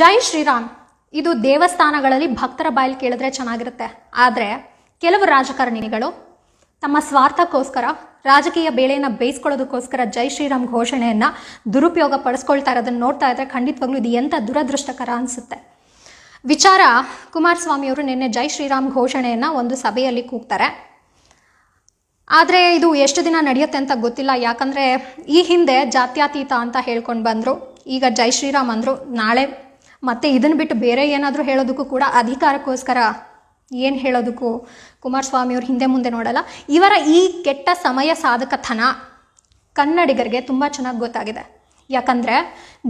ಜೈ ಶ್ರೀರಾಮ್. ಇದು ದೇವಸ್ಥಾನಗಳಲ್ಲಿ ಭಕ್ತರ ಬಾಯಲ್ಲಿ ಕೇಳಿದ್ರೆ ಚೆನ್ನಾಗಿರುತ್ತೆ. ಆದರೆ ಕೆಲವು ರಾಜಕಾರಣಿಗಳು ತಮ್ಮ ಸ್ವಾರ್ಥಕ್ಕೋಸ್ಕರ, ರಾಜಕೀಯ ಬೇಳೆಯನ್ನು ಬೇಯಿಸ್ಕೊಳ್ಳೋದಕ್ಕೋಸ್ಕರ ಜೈ ಶ್ರೀರಾಮ್ ಘೋಷಣೆಯನ್ನು ದುರುಪಯೋಗ ಪಡಿಸ್ಕೊಳ್ತಾ ಇರೋದನ್ನು ನೋಡ್ತಾ ಇದ್ರೆ ಖಂಡಿತವಾಗ್ಲೂ ಇದು ಎಂಥ ದುರದೃಷ್ಟಕರ ಅನಿಸುತ್ತೆ. ವಿಚಾರ ಕುಮಾರಸ್ವಾಮಿಯವರು ನಿನ್ನೆ ಜೈ ಶ್ರೀರಾಮ್ ಘೋಷಣೆಯನ್ನು ಒಂದು ಸಭೆಯಲ್ಲಿ ಕೂಗ್ತಾರೆ. ಆದರೆ ಇದು ಎಷ್ಟು ದಿನ ನಡೆಯುತ್ತೆ ಅಂತ ಗೊತ್ತಿಲ್ಲ. ಯಾಕಂದರೆ ಈ ಹಿಂದೆ ಜಾತ್ಯಾತೀತ ಅಂತ ಹೇಳ್ಕೊಂಡು ಬಂದರು. ಈಗ ಜೈ ಶ್ರೀರಾಮ್ ಅಂದರು. ನಾಳೆ ಮತ್ತೆ ಇದನ್ನು ಬಿಟ್ಟು ಬೇರೆ ಏನಾದರೂ ಹೇಳೋದಕ್ಕೂ ಕೂಡ ಅಧಿಕಾರಕ್ಕೋಸ್ಕರ ಏನು ಹೇಳೋದಕ್ಕೂ ಕುಮಾರಸ್ವಾಮಿಯವರು ಹಿಂದೆ ಮುಂದೆ ನೋಡಲ್ಲ. ಇವರ ಈ ಕೆಟ್ಟ ಸಮಯ ಸಾಧಕತನ ಕನ್ನಡಿಗರಿಗೆ ತುಂಬ ಚೆನ್ನಾಗಿ ಗೊತ್ತಾಗಿದೆ. ಯಾಕಂದರೆ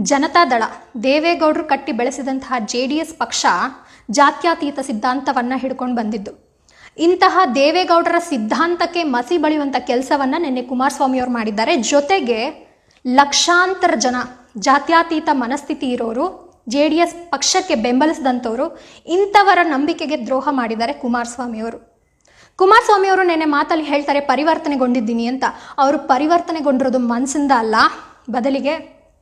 ಜನತಾದಳ ದೇವೇಗೌಡರು ಕಟ್ಟಿ ಬೆಳೆಸಿದಂತಹ ಜೆ ಡಿ ಎಸ್ ಪಕ್ಷ ಜಾತ್ಯತೀತ ಸಿದ್ಧಾಂತವನ್ನು ಹಿಡ್ಕೊಂಡು ಬಂದಿದ್ದು. ಇಂತಹ ದೇವೇಗೌಡರ ಸಿದ್ಧಾಂತಕ್ಕೆ ಮಸಿ ಬಳಿಯುವಂಥ ಕೆಲಸವನ್ನು ನಿನ್ನೆ ಕುಮಾರಸ್ವಾಮಿಯವರು ಮಾಡಿದ್ದಾರೆ. ಜೊತೆಗೆ ಲಕ್ಷಾಂತರ ಜನ ಜಾತ್ಯಾತೀತ ಮನಸ್ಥಿತಿ ಇರೋರು ಜೆ ಡಿ ಎಸ್ ಪಕ್ಷಕ್ಕೆ ಬೆಂಬಲಿಸಿದಂಥವರು ಇಂಥವರ ನಂಬಿಕೆಗೆ ದ್ರೋಹ ಮಾಡಿದ್ದಾರೆ ಕುಮಾರಸ್ವಾಮಿಯವರು. ಕುಮಾರಸ್ವಾಮಿಯವರು ನೆನೆ ಮಾತಲ್ಲಿ ಹೇಳ್ತಾರೆ, ಪರಿವರ್ತನೆಗೊಂಡಿದ್ದೀನಿ ಅಂತ. ಅವರು ಪರಿವರ್ತನೆಗೊಂಡಿರೋದು ಮನಸ್ಸಿಂದ ಅಲ್ಲ. ಬದಲಿಗೆ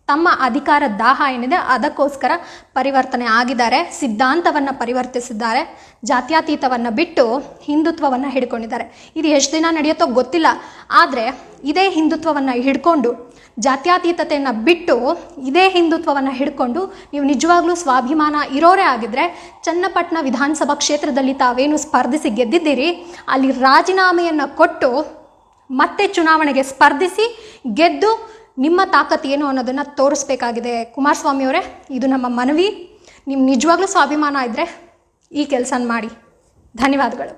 ತಮ್ಮ ಅಧಿಕಾರ ದಾಹ ಏನಿದೆ, ಅದಕ್ಕೋಸ್ಕರ ಪರಿವರ್ತನೆ ಆಗಿದ್ದಾರೆ, ಸಿದ್ಧಾಂತವನ್ನು ಪರಿವರ್ತಿಸಿದ್ದಾರೆ, ಜಾತ್ಯಾತೀತವನ್ನು ಬಿಟ್ಟು ಹಿಂದುತ್ವವನ್ನು ಹಿಡ್ಕೊಂಡಿದ್ದಾರೆ. ಇದು ಎಷ್ಟು ದಿನ ನಡೆಯುತ್ತೋ ಗೊತ್ತಿಲ್ಲ. ಆದರೆ ಇದೇ ಹಿಂದುತ್ವವನ್ನು ಹಿಡ್ಕೊಂಡು, ಜಾತ್ಯಾತೀತತೆಯನ್ನು ಬಿಟ್ಟು ಇದೇ ಹಿಂದುತ್ವವನ್ನು ಹಿಡ್ಕೊಂಡು ನೀವು ನಿಜವಾಗ್ಲೂ ಸ್ವಾಭಿಮಾನ ಇರೋರೇ ಆಗಿದ್ರೆ ಚನ್ನಪಟ್ಟಣ ವಿಧಾನಸಭಾ ಕ್ಷೇತ್ರದಲ್ಲಿ ತಾವೇನು ಸ್ಪರ್ಧಿಸಿ ಗೆದ್ದಿದ್ದೀರಿ, ಅಲ್ಲಿ ರಾಜೀನಾಮೆಯನ್ನು ಕೊಟ್ಟು ಮತ್ತೆ ಚುನಾವಣೆಗೆ ಸ್ಪರ್ಧಿಸಿ ಗೆದ್ದು ನಿಮ್ಮ ತಾಕತ್ತು ಏನು ಅನ್ನೋದನ್ನು ತೋರಿಸ್ಬೇಕಾಗಿದೆ. ಕುಮಾರಸ್ವಾಮಿಯವರೇ ಇದು ನಮ್ಮ ಮನವಿ. ನಿಮ್ಮ ನಿಜವಾಗ್ಲೂ ಸ್ವಾಭಿಮಾನ ಇದ್ದರೆ ಈ ಕೆಲಸನ ಮಾಡಿ. ಧನ್ಯವಾದಗಳು.